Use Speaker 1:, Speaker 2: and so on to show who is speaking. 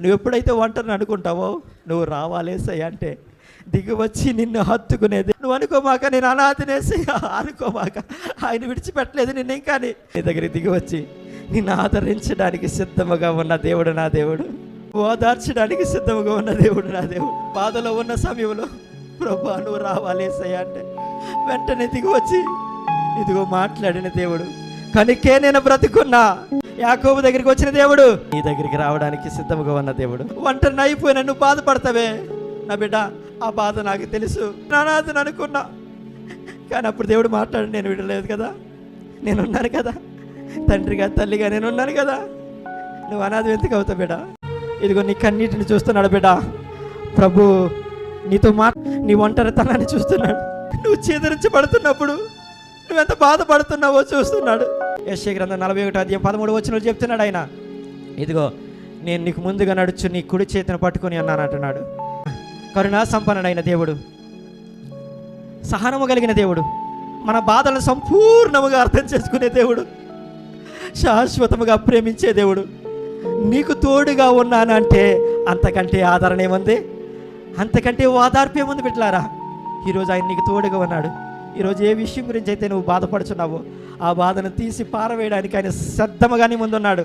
Speaker 1: నువ్వు ఎప్పుడైతే ఒంటరిని అనుకుంటావో నువ్వు రావాలేసయ్య అంటే దిగి వచ్చి నిన్ను హత్తుకునేది. నువ్వు అనుకోమాక నేను అనాథనేసి అనుకోమాక ఆయన విడిచిపెట్టలేదు నిన్ను ఇంకా నీ దగ్గర దిగి వచ్చి నిన్ను ఆదరించడానికి సిద్ధముగా ఉన్న దేవుడు నా దేవుడు. ఓదార్చడానికి సిద్ధముగా ఉన్న దేవుడు నా దేవుడు. బాధలో ఉన్న సమయంలో ప్రభా నువ్వు రావాలేసయ్య అంటే వెంటనే దిగి వచ్చి ఇదిగో మాట్లాడిన దేవుడు కనుకే నేను బ్రతుకున్నా. యాకోబు దగ్గరికి వచ్చిన దేవుడు నీ దగ్గరికి రావడానికి సిద్ధముగా ఉన్న దేవుడు. ఒంటరిని అయిపోయిన నువ్వు బాధపడతావే? నా బిడ్డ ఆ బాధ నాకు తెలుసు. నానాథని అనుకున్నా. కానీ అప్పుడు దేవుడు మాట్లాడి నేను విడలేదు కదా? నేనున్నాను కదా? తండ్రిగా తల్లిగా నేనున్నాను కదా? నువ్వు అనాథం ఎందుకు అవుతావు బిడ్డ? ఇదిగో నీ కన్నీటిని చూస్తున్నాడు బిడ్డ. ప్రభు నీతో మా నీ ఒంటరితనాన్ని చూస్తున్నాడు. నువ్వు చేదరించబడుతున్నప్పుడు నువ్వెంత బాధపడుతున్నావో చూస్తున్నాడు. యశ్య గ్రంథం నలభై ఒకటి అధ్యాయం పదమూడు వచ్చిన చెప్తున్నాడు ఆయన. ఇదిగో నేను నీకు ముందుగా నడుచు నీ కుడి చేతిని పట్టుకుని అన్నాను అంటున్నాడు. కరుణా సంపన్నుడైన దేవుడు సహనము కలిగిన దేవుడు మన బాధలను సంపూర్ణముగా అర్థం చేసుకునే దేవుడు శాశ్వతముగా ప్రేమించే దేవుడు నీకు తోడుగా ఉన్నానంటే అంతకంటే ఆదరణ ఏముంది? అంతకంటే ఓదార్పు ఏముంది బిడ్డలారా? ఈరోజు ఆయన నీకు తోడుగా ఉన్నాడు. ఈరోజు ఏ విషయం గురించి అయితే నువ్వు బాధపడుచున్నావో ఆ బాధను తీసి పారవేయడానికి ఆయన సిద్ధముగా ముందున్నాడు.